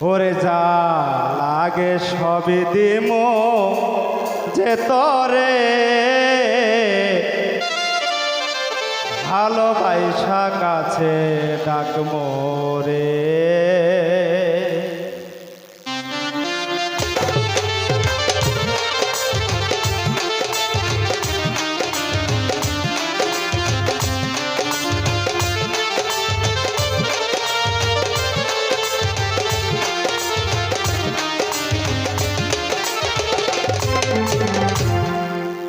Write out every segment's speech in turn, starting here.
ওরে যা লাগে সবই দিম যে তরে। ভালোবাসা কাছে ডাক মোরে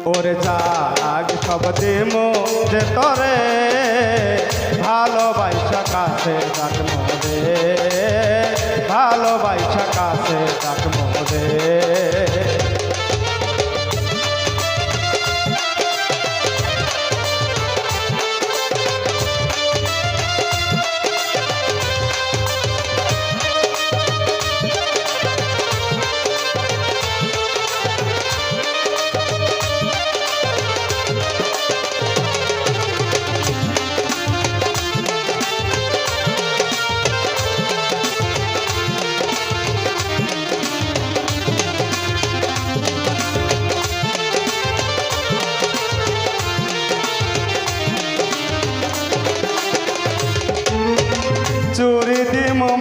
ওরে জাগ সব দেমো যে তরে। ভালোবাসা কাছে মোরে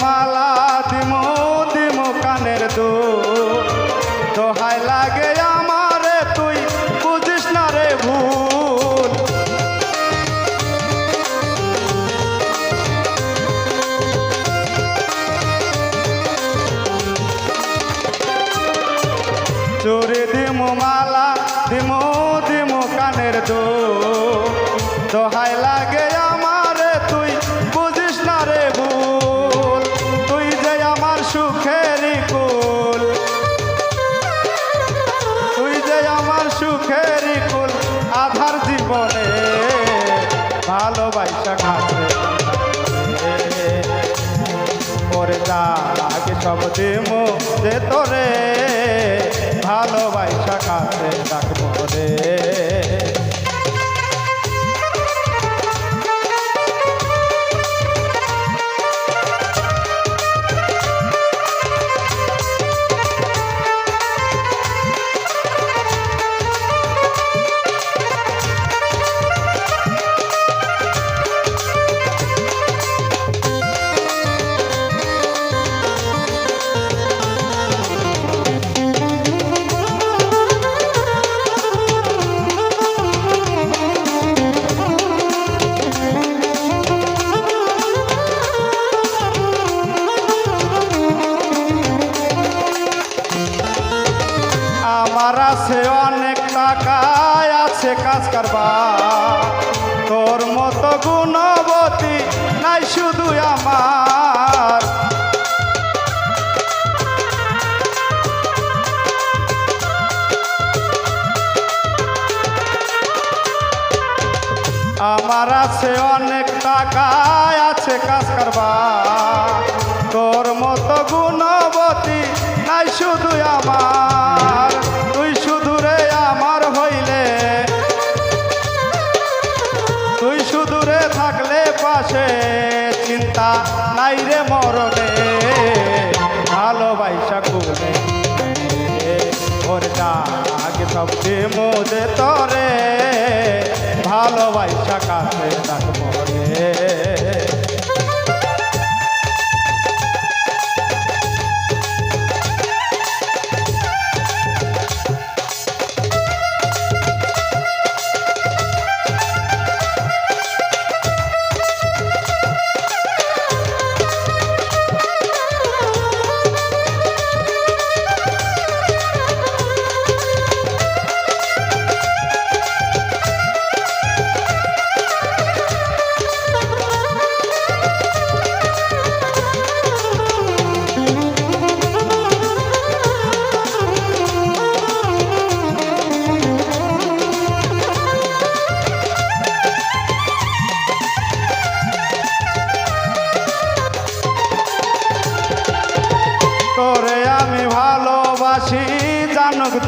মালা দিমু দিমু কানের দু দোহাই লাগে আমারে, তুই বুঝিস না রে ভুল। চুরি দিমু মালা, দিমু দিমু কানের দু দোহাই লাগে ভালোবাসা খাতে ওরে যা লাগে সব দিমু যে তোরে ভালোবাসা কাছে ডাকবো রে আছে কাজ কারবার। তোর মতো গুণবতী নাই শুধু আমার। আমার আছে অনেক টাকায় আছে কাজ কারবার। তোর মতো গুণবতী নাই শুধু আমার। নাই রে মরণে ভালোবাসা কুলে ওর আগে সবচেয়ে মোদে তরে ভালোবাসা কাছে ডাক রে।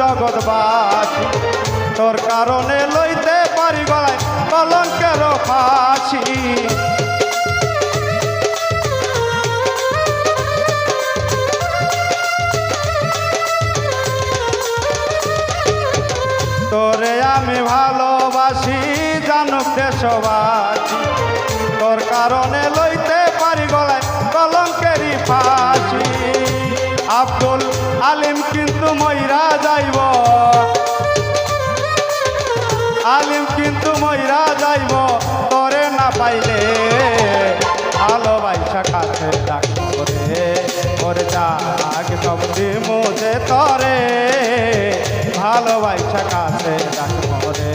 জগৎবাসী তোর কারণে লইতে পারি গলায় কলঙ্কের ফাঁসি। তোরে আমি ভালোবাসি জানো দেশবাসী। তোর কারণে লইতে পারি গলায় কলঙ্কেরই ফাঁসি। আলিম কিন্তু ময়রা যাইব। আলিম কিন্তু ময়রা যাইব, তরে না পাইলে ভালোবাসা কাছে ডাকব রে ওর যাক সব মুজে তরে ভালোবাসা কাছে ডাকব রে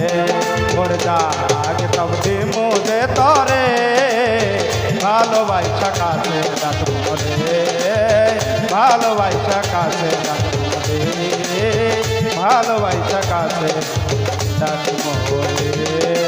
ওর যাক সব মুজে তরে ভালোবাসা কাছে ডাকব রে ভালোবাসা কাছে ভালোবাসা কাছে ডাকব রে।